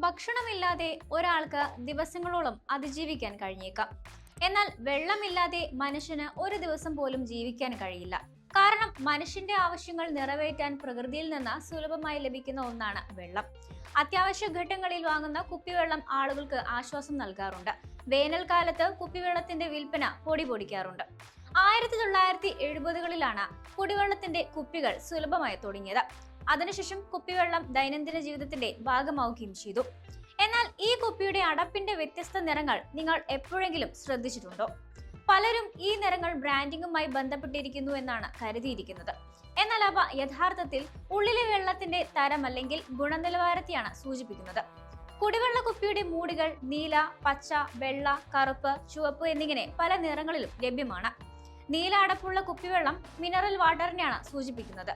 ഭക്ഷണമില്ലാതെ ഒരാൾക്ക് ദിവസങ്ങളോളം അതിജീവിക്കാൻ കഴിഞ്ഞേക്കാം. എന്നാൽ വെള്ളമില്ലാതെ മനുഷ്യന് ഒരു ദിവസം പോലും ജീവിക്കാൻ കഴിയില്ല. കാരണം മനുഷ്യന്റെ ആവശ്യങ്ങൾ നിറവേറ്റാൻ പ്രകൃതിയിൽ നിന്ന് സുലഭമായി ലഭിക്കുന്ന ഒന്നാണ് വെള്ളം. അത്യാവശ്യ ഘട്ടങ്ങളിൽ വാങ്ങുന്ന കുപ്പിവെള്ളം ആളുകൾക്ക് ആശ്വാസം നൽകാറുണ്ട്. വേനൽക്കാലത്ത് കുപ്പിവെള്ളത്തിന്റെ വിൽപ്പന പൊടി പൊടിക്കാറുണ്ട്. ആയിരത്തി തൊള്ളായിരത്തി എഴുപതുകളിലാണ് കുടിവെള്ളത്തിന്റെ കുപ്പികൾ സുലഭമായി തുടങ്ങിയത്. അതിനുശേഷം കുപ്പിവെള്ളം ദൈനംദിന ജീവിതത്തിന്റെ ഭാഗമാവുകയും ചെയ്തു. എന്നാൽ ഈ കുപ്പിയുടെ അടപ്പിന്റെ വ്യത്യസ്ത നിറങ്ങൾ നിങ്ങൾ എപ്പോഴെങ്കിലും ശ്രദ്ധിച്ചിട്ടുണ്ടോ? പലരും ഈ നിറങ്ങൾ ബ്രാൻഡിങ്ങുമായി ബന്ധപ്പെട്ടിരിക്കുന്നു എന്നാണ് കരുതിയിരിക്കുന്നത്. എന്നാൽ അവ യഥാർത്ഥത്തിൽ ഉള്ളിലെ വെള്ളത്തിന്റെ തരം അല്ലെങ്കിൽ ഗുണനിലവാരത്തെയാണ് സൂചിപ്പിക്കുന്നത്. കുടിവെള്ള കുപ്പിയുടെ മൂടികൾ നീല പച്ച വെള്ള കറുപ്പ് ചുവപ്പ് എന്നിങ്ങനെ പല നിറങ്ങളിലും ലഭ്യമാണ്. നീല അടപ്പുള്ള കുപ്പിവെള്ളം മിനറൽ വാട്ടറിനെയാണ് സൂചിപ്പിക്കുന്നത്.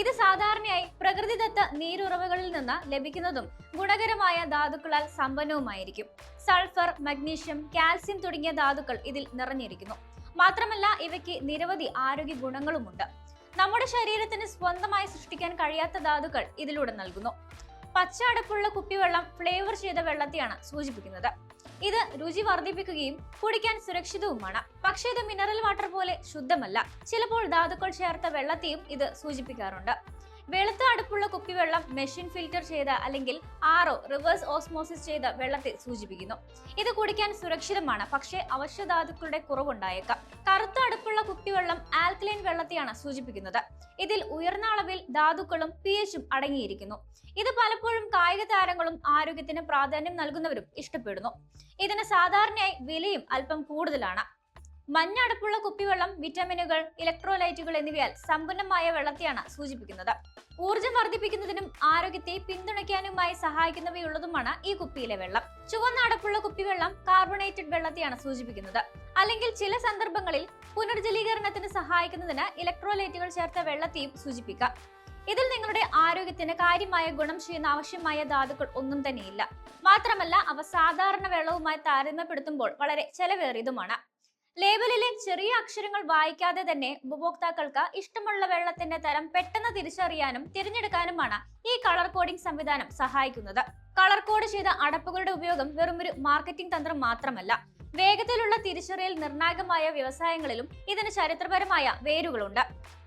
ഇത് സാധാരണയായി പ്രകൃതിദത്ത നീരുറവകളിൽ നിന്ന് ലഭിക്കുന്നതും ഗുണകരമായ ധാതുക്കളാൽ സമ്പന്നവുമായിരിക്കും. സൾഫർ മഗ്നീഷ്യം കാൽസ്യം തുടങ്ങിയ ധാതുക്കൾ ഇതിൽ നിറഞ്ഞിരിക്കുന്നു. മാത്രമല്ല ഇവയ്ക്ക് നിരവധി ആരോഗ്യ ഗുണങ്ങളുമുണ്ട്. നമ്മുടെ ശരീരത്തിന് സ്വന്തമായി സൃഷ്ടിക്കാൻ കഴിയാത്ത ധാതുക്കൾ ഇതിലൂടെ നൽകുന്നു. പച്ച അടപ്പുള്ള കുപ്പിവെള്ളം ഫ്ലേവർ ചെയ്ത വെള്ളത്തെയാണ് സൂചിപ്പിക്കുന്നത്. ഇത് രുചി വർദ്ധിപ്പിക്കുകയും കുടിക്കാൻ സുരക്ഷിതവുമാണ്. പക്ഷേ ഇത് മിനറൽ വാട്ടർ പോലെ ശുദ്ധമല്ല. ചിലപ്പോൾ ധാതുക്കൾ ചേർത്ത വെള്ളത്തെയും ഇത് സൂചിപ്പിക്കാറുണ്ട്. വെളുത്ത അടുപ്പുള്ള കുപ്പി വെള്ളം മെഷീൻ ഫിൽറ്റർ ചെയ്ത അല്ലെങ്കിൽ ആറോ റിവേഴ്സ് ഓസ്മോസിസ് ചെയ്ത വെള്ളത്തെ സൂചിപ്പിക്കുന്നു. ഇത് കുടിക്കാൻ സുരക്ഷിതമാണ്. പക്ഷേ അവശ്യധാതുക്കളുടെ കുറവുണ്ടായേക്കാം. കറുത്ത അടുപ്പുള്ള കുപ്പിവെള്ളം ആൽക്കലൈൻ വെള്ളത്തെയാണ് സൂചിപ്പിക്കുന്നത്. ഇതിൽ ഉയർന്ന അളവിൽ ധാതുക്കളും പി എച്ചും അടങ്ങിയിരിക്കുന്നു. ഇത് പലപ്പോഴും കായിക താരങ്ങളും ആരോഗ്യത്തിന് പ്രാധാന്യം നൽകുന്നവരും ഇഷ്ടപ്പെടുന്നു. ഇതിന് സാധാരണയായി വിലയും അല്പം കൂടുതലാണ്. മഞ്ഞ അടുപ്പുള്ള കുപ്പിവെള്ളം വിറ്റാമിനുകൾ ഇലക്ട്രോലൈറ്റുകൾ എന്നിവയാൽ സമ്പന്നമായ വെള്ളത്തെയാണ് സൂചിപ്പിക്കുന്നത്. ഊർജം വർദ്ധിപ്പിക്കുന്നതിനും ആരോഗ്യത്തെ പിന്തുണയ്ക്കാനുമായി സഹായിക്കുന്നവയുള്ളതുമാണ് ഈ കുപ്പിയിലെ വെള്ളം. ചുവന്ന അടപ്പുള്ള കുപ്പിവെള്ളം കാർബണേറ്റഡ് വെള്ളത്തെയാണ് സൂചിപ്പിക്കുന്നത്. അല്ലെങ്കിൽ ചില സന്ദർഭങ്ങളിൽ പുനർജലീകരണത്തിന് സഹായിക്കുന്നതിന് ഇലക്ട്രോലൈറ്റുകൾ ചേർത്ത വെള്ളത്തെയും സൂചിപ്പിക്കാം. ഇതിൽ നിങ്ങളുടെ ആരോഗ്യത്തിന് കാര്യമായ ഗുണം ചെയ്യുന്ന ആവശ്യമായ ധാതുക്കൾ ഒന്നും തന്നെയില്ല. മാത്രമല്ല അവ സാധാരണ വെള്ളവുമായി താരതമ്യപ്പെടുത്തുമ്പോൾ വളരെ ചെലവേറിയതുമാണ്. ലേബലിലെ ചെറിയ അക്ഷരങ്ങൾ വായിക്കാതെ തന്നെ ഉപഭോക്താക്കൾക്ക് ഇഷ്ടമുള്ള വെള്ളത്തിന്റെ തരം പെട്ടെന്ന് തിരിച്ചറിയാനും തിരഞ്ഞെടുക്കാനുമാണ് ഈ കളർ കോഡിംഗ് സംവിധാനം സഹായിക്കുന്നത്. കളർ കോഡ് ചെയ്ത അടപ്പുകളുടെ ഉപയോഗം വെറും ഒരു മാർക്കറ്റിംഗ് തന്ത്രം മാത്രമല്ല വേഗത്തിലുള്ള തിരിച്ചറിയൽ നിർണായകമായ വ്യവസായങ്ങളിലും ഇതിന് ചരിത്രപരമായ വേരുകളുണ്ട്.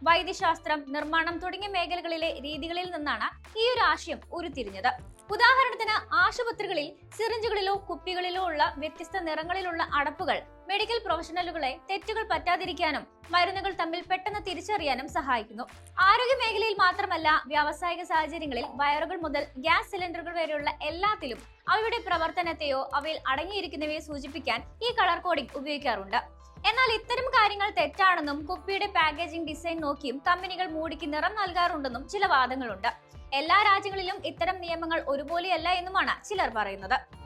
വൈദ്യശാസ്ത്രം നിർമ്മാണം തുടങ്ങിയ മേഖലകളിലെ രീതികളിൽ നിന്നാണ് ഈ ഒരു ആശയം ഉരുത്തിരിഞ്ഞത്. ഉദാഹരണത്തിന് ആശുപത്രികളിൽ സിറിഞ്ചുകളിലോ കുപ്പികളിലോ ഉള്ള വ്യത്യസ്ത നിറങ്ങളിലുള്ള അടപ്പുകൾ മെഡിക്കൽ പ്രൊഫഷണലുകളെ തെറ്റുകൾ പറ്റാതിരിക്കാനും മരുന്നുകൾ തമ്മിൽ പെട്ടെന്ന് തിരിച്ചറിയാനും സഹായിക്കുന്നു. ആരോഗ്യ മേഖലയിൽ മാത്രമല്ല വ്യാവസായിക സാഹചര്യങ്ങളിൽ വയറുകൾ മുതൽ ഗ്യാസ് സിലിണ്ടറുകൾ വരെയുള്ള എല്ലാത്തിലും അവയുടെ പ്രവർത്തനത്തെയോ അവയിൽ അടങ്ങിയിരിക്കുന്നവയോ സൂചിപ്പിക്കാൻ ഈ കളർ കോഡിംഗ് ഉപയോഗിക്കാറുണ്ട്. എന്നാൽ ഇത്തരം കാര്യങ്ങൾ തെറ്റാണെന്നും കുപ്പിയുടെ പാക്കേജിംഗ് ഡിസൈൻ നോക്കിയും കമ്പനികൾ മൂടിക്ക് നിറം നൽകാറുണ്ടെന്നും ചില വാദങ്ങളുണ്ട്. എല്ലാ രാജ്യങ്ങളിലും ഇത്തരം നിയമങ്ങൾ ഒരുപോലെയല്ല എന്നുമാണ് ചിലർ പറയുന്നത്